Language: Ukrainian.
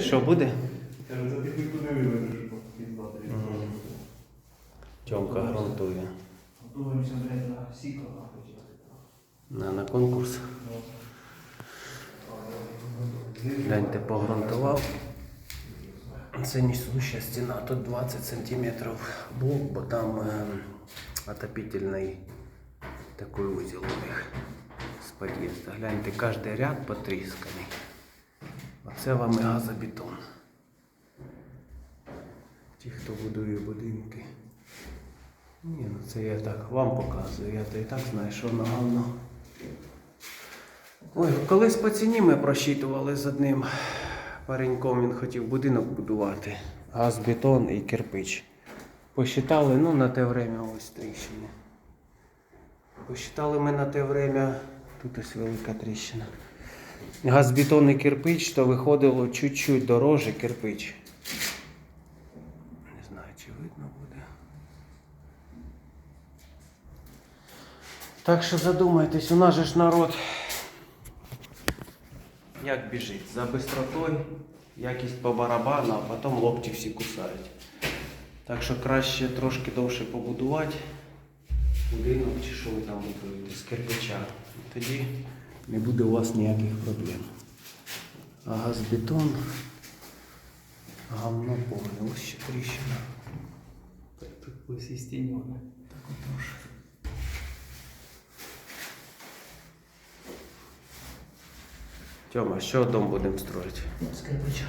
Що буде? Кажу. Тьомка грунтує. На нахуй. На, на конкурс. Гляньте, погрунтував. Це несуща стіна. Тут 20 сантиметрів блок, бо там е, отопительний такий узел у них з. Гляньте, кожен ряд потрісканий. Оце вам і газобетон. Ті, хто будує будинки. Ні, ну це я так вам показую. Я то і так знаю, що воно. Ой, колись по ціні ми просчитували з одним пареньком, він хотів будинок будувати. Газ, бетон і кирпич. Посчитали, ну, на те время ось тріщини. Посчитали ми на те время, тут ось велика тріщина. Газ, бетон і кирпич, то виходило чуть-чуть дороже кирпич. Не знаю, чи видно буде. Так що задумайтесь, у нас же ж народ як біжить? За бистротою, якість по барабану, а потім локті всі кусають. Так що краще трошки довше побудувати будинок чи що ви там будуєте з кирпича. Тоді не буде у вас ніяких проблем. А газбетон, гамно повне, ось ще тріщина. Так, тут по всій стіні. Так отож. Тьома, що дом будемо строїти? З кирпича.